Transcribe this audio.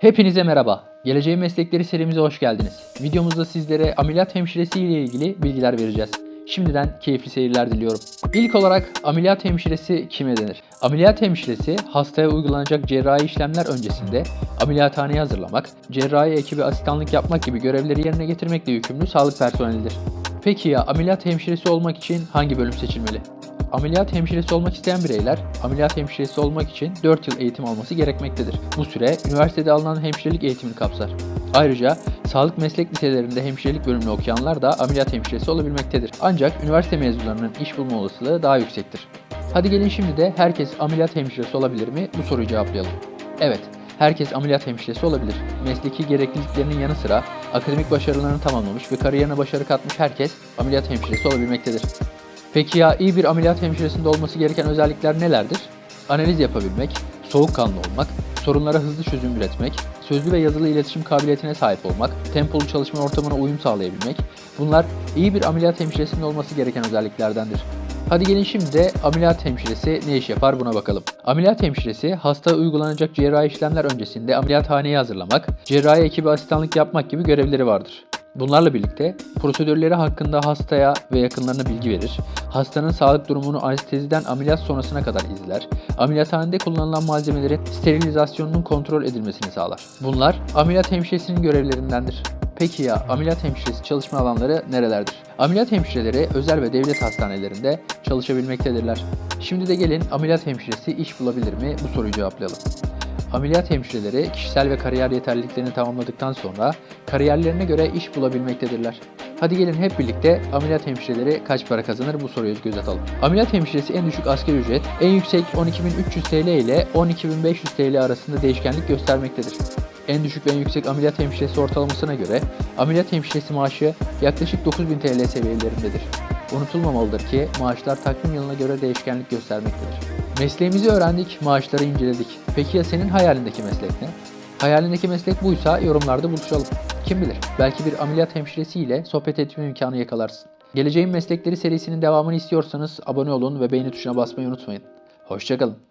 Hepinize merhaba. Geleceğin Meslekleri serimize hoş geldiniz. Videomuzda sizlere ameliyat hemşiresi ile ilgili bilgiler vereceğiz. Şimdiden keyifli seyirler diliyorum. İlk olarak ameliyat hemşiresi kime denir? Ameliyat hemşiresi hastaya uygulanacak cerrahi işlemler öncesinde ameliyathaneyi hazırlamak, cerrahi ekibi asistanlık yapmak gibi görevleri yerine getirmekle yükümlü sağlık personelidir. Peki ya ameliyat hemşiresi olmak için hangi bölüm seçilmeli? Ameliyat hemşiresi olmak isteyen bireyler, ameliyat hemşiresi olmak için 4 yıl eğitim alması gerekmektedir. Bu süre, üniversitede alınan hemşirelik eğitimini kapsar. Ayrıca, sağlık meslek liselerinde hemşirelik bölümünü okuyanlar da ameliyat hemşiresi olabilmektedir. Ancak üniversite mezunlarının iş bulma olasılığı daha yüksektir. Hadi gelin şimdi de herkes ameliyat hemşiresi olabilir mi? Bu soruyu cevaplayalım. Evet, herkes ameliyat hemşiresi olabilir. Mesleki gerekliliklerinin yanı sıra akademik başarılarını tamamlamış ve kariyerine başarı katmış herkes ameliyat hemşiresi olabilmektedir. Peki ya iyi bir ameliyat hemşiresinde olması gereken özellikler nelerdir? Analiz yapabilmek, soğukkanlı olmak, sorunlara hızlı çözüm üretmek, sözlü ve yazılı iletişim kabiliyetine sahip olmak, tempolu çalışma ortamına uyum sağlayabilmek, bunlar iyi bir ameliyat hemşiresinde olması gereken özelliklerdendir. Hadi gelin şimdi de ameliyat hemşiresi ne iş yapar buna bakalım. Ameliyat hemşiresi hastaya uygulanacak cerrahi işlemler öncesinde ameliyathaneyi hazırlamak, cerrahi ekibi asistanlık yapmak gibi görevleri vardır. Bunlarla birlikte prosedürleri hakkında hastaya ve yakınlarına bilgi verir, hastanın sağlık durumunu anesteziden ameliyat sonrasına kadar izler, ameliyathanede kullanılan malzemelerin sterilizasyonunun kontrol edilmesini sağlar. Bunlar ameliyat hemşiresinin görevlerindendir. Peki ya ameliyat hemşiresi çalışma alanları nerelerdir? Ameliyat hemşireleri özel ve devlet hastanelerinde çalışabilmektedirler. Şimdi de gelin ameliyat hemşiresi iş bulabilir mi? Bu soruyu cevaplayalım. Ameliyat hemşireleri kişisel ve kariyer yeterliliklerini tamamladıktan sonra kariyerlerine göre iş bulabilmektedirler. Hadi gelin hep birlikte ameliyat hemşireleri kaç para kazanır bu soruyu göz atalım. Ameliyat hemşiresi en düşük asgari ücret en yüksek 12.300 TL ile 12.500 TL arasında değişkenlik göstermektedir. En düşük ve en yüksek ameliyat hemşiresi ortalamasına göre ameliyat hemşiresi maaşı yaklaşık 9000 TL seviyelerindedir. Unutulmamalıdır ki maaşlar takvim yılına göre değişkenlik göstermektedir. Mesleğimizi öğrendik, maaşları inceledik. Peki ya senin hayalindeki meslek ne? Hayalindeki meslek buysa yorumlarda buluşalım. Kim bilir, belki bir ameliyat hemşiresiyle sohbet etme imkanı yakalarsın. Geleceğin Meslekleri serisinin devamını istiyorsanız abone olun ve beğeni tuşuna basmayı unutmayın. Hoşçakalın.